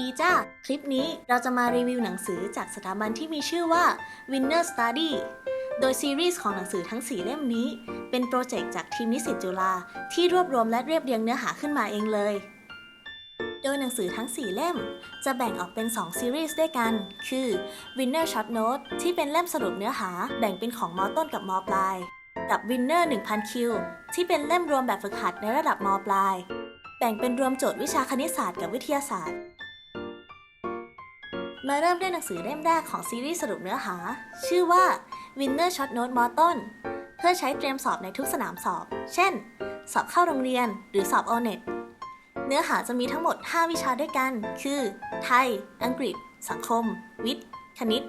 ดีจ้า คลิปนี้เราจะมารีวิวหนังสือจากสถาบันที่มีชื่อว่า Winner Study โดยซีรีส์ของหนังสือทั้ง 4 เล่มนี้ เป็นโปรเจกต์จากทีมนิสิตจุฬาที่รวบรวมและเรียบเรียงเนื้อหาขึ้นมาเองเลย โดยหนังสือทั้ง 4 เล่ม จะแบ่งออกเป็น 2 ซีรีส์ด้วยกัน คือ Winner Short Note ที่เป็นเล่มสรุปเนื้อหาแบ่งเป็นของมต้นกับมปลาย กับ Winner 1000 Q ที่เป็นเล่มรวมแบบฝึกหัดในระดับมปลาย แบ่งเป็นรวมโจทย์วิชาคณิตศาสตร์กับวิทยาศาสตร์ มาเริ่มด้วยหนังสือเล่มแรกของซีรีส์สรุปเนื้อหา ชื่อว่า Winner Short Note มต้น เพื่อใช้เตรียมสอบในทุกสนามสอบ เช่น สอบเข้าโรงเรียนหรือสอบ o n e t เนื้อหาจะมีทั้งหมด 5 วิชาด้วยกัน คือ ไทย อังกฤษ สังคม วิทย์ คณิต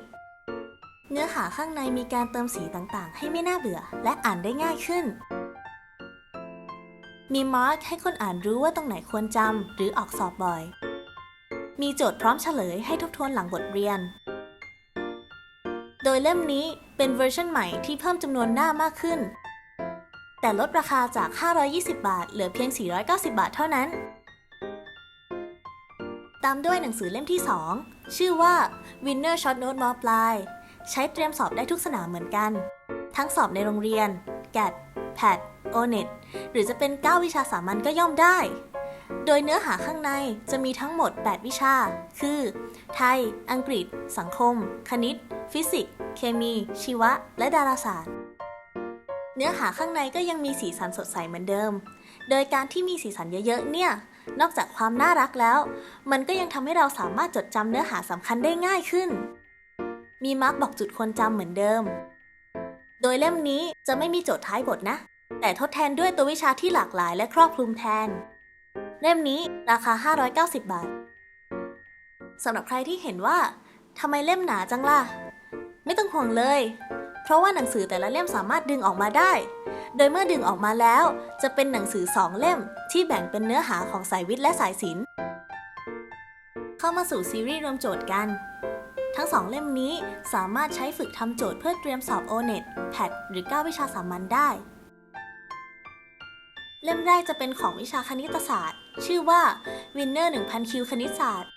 เนื้อหาข้างในมีการเติมสีต่างๆ ให้ไม่น่าเบื่อ และอ่านได้ง่ายขึ้น มีมาร์กให้คนอ่านรู้ว่าตรงไหนควรจำหรือออกสอบบ่อย มีโจทย์พร้อมเฉลยให้ทบทวนหลังบทเรียน โดยเล่มนี้เป็นเวอร์ชันใหม่ที่เพิ่มจำนวนหน้ามากขึ้น แต่ลดราคาจาก 520 บาท เหลือเพียง 490 บาทเท่านั้น ตามด้วยหนังสือเล่มที่ 2 ชื่อว่า Winner Short Note มปลาย ใช้เตรียมสอบได้ทุกสนามเหมือนกัน ทั้งสอบในโรงเรียน GAT PAT ONET หรือจะเป็น 9 วิชาสามัญก็ย่อมได้ โดยเนื้อหาข้างในจะมีทั้งหมด 8 วิชา คือ ไทย อังกฤษ สังคม คณิต ฟิสิกส์ เคมี ชีวะ และดาราศาสตร์ เนื้อหาข้างในก็ยังมีสีสันสดใสเหมือนเดิม โดยการที่มีสีสันเยอะๆ เนี่ย นอกจากความน่ารักแล้ว มันก็ยังทำให้เราสามารถจดจำเนื้อหาสำคัญได้ง่ายขึ้น มีมาร์กบอกจุดควรจำเหมือนเดิม โดยเล่มนี้จะไม่มีโจทย์ท้ายบทนะ แต่ทดแทนด้วยตัววิชาที่หลากหลายและครอบคลุมแทน เล่มนี้ราคา 590 บาทสำหรับใครที่เห็นว่าทำไมเล่มหนาจังล่ะ ไม่ต้องห่วงเลย เพราะว่าหนังสือแต่ละเล่มสามารถดึงออกมาได้ โดยเมื่อดึงออกมาแล้ว จะเป็นหนังสือ2เล่มที่แบ่งเป็นเนื้อหาของสายวิทย์และสายศิลป์เข้ามาสู่ซีรีส์รวมโจทย์กัน ทั้งสองเล่มนี้สามารถใช้ฝึกทำโจทย์เพื่อเตรียมสอบ O-NET PAT หรือ 9 วิชาสามัญได้ เล่มแรกจะเป็นของวิชาคณิตศาสตร์ ชื่อว่า Winner 1000 Q คณิตศาสตร์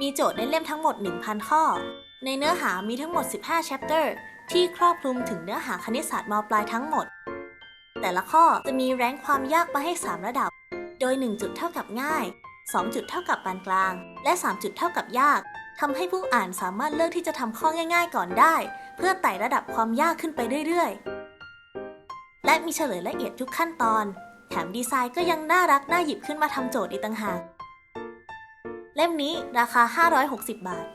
มีโจทย์ในเล่มทั้งหมด 1,000 ข้อ ในเนื้อหามีทั้งหมด 15 chapter ที่ครอบคลุมถึงเนื้อหาคณิตศาสตร์มปลายทั้งหมด แต่ละข้อจะมีแรงความยากมาให้ 3 ระดับ โดย 1 จุดเท่ากับง่าย 2 จุดเท่ากับปานกลาง และ 3 จุดเท่ากับยากทำให้ผู้อ่านสามารถเลือกที่จะทำข้อง่าย ๆ ก่อนได้ เพื่อไต่ระดับความยากขึ้นไปเรื่อยๆ และมีเฉลยละเอียดทุกขั้นตอน แถมดีไซน์ก็ยังน่ารักน่าหยิบขึ้นมาทำโจทย์อีกต่างหาก เล่มนี้ราคา 560 บาท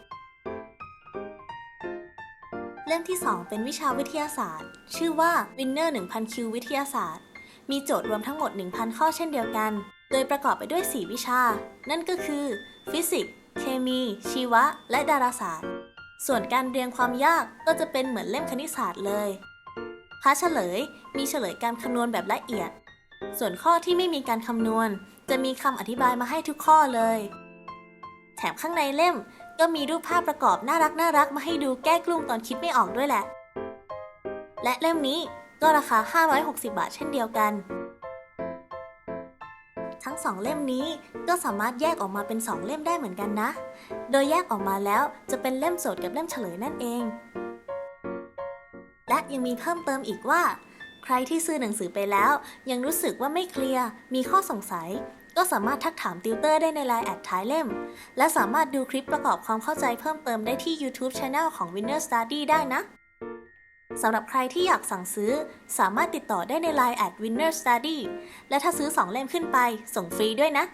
เล่มที่ 2 เป็นวิชาวิทยาศาสตร์ ชื่อว่า Winner 1000 Q วิทยาศาสตร์ มีโจทย์รวมทั้งหมด 1,000 ข้อเช่นเดียวกัน โดยประกอบไปด้วย 4 วิชา นั่นก็คือ ฟิสิกส์ เคมี ชีวะ และดาราศาสตร์ ส่วนการเรียงความยากก็จะเป็นเหมือนเล่มคณิตศาสตร์เลยพาเฉลยมีเฉลยการคำนวณแบบละเอียด ส่วนข้อที่ไม่มีการคำนวณ จะมีคำอธิบายมาให้ทุกข้อเลย แถมข้างในเล่มก็มีรูปภาพประกอบน่ารักน่ารักมาให้ดูแก้กลุ้มตอนคิดไม่ออกด้วยแหละ และเล่มนี้ก็ราคา 560 บาทเช่นเดียวกัน ทั้งสองเล่มนี้ก็สามารถแยกออกมาเป็น2เล่มได้เหมือนกันนะ โดยแยกออกมาแล้วจะเป็นเล่มโจทย์กับเล่มเฉลยนั่นเอง และยังมีเพิ่มเติมอีกว่า ใครที่ซื้อหนังสือไปแล้ว ยังรู้สึกว่าไม่เคลียร์ มีข้อสงสัย ก็สามารถทักถามติวเตอร์ได้ในไลน์แอดท้ายเล่ม และสามารถดูคลิปประกอบความเข้าใจเพิ่มเติมได้ที่ YouTube Channel ของ Winner Study ได้นะสำหรับใครที่อยากสั่งซื้อ สามารถติดต่อได้ใน Line at Winner Study และถ้าซื้อ 2 เล่มขึ้นไป ส่งฟรีด้วยนะ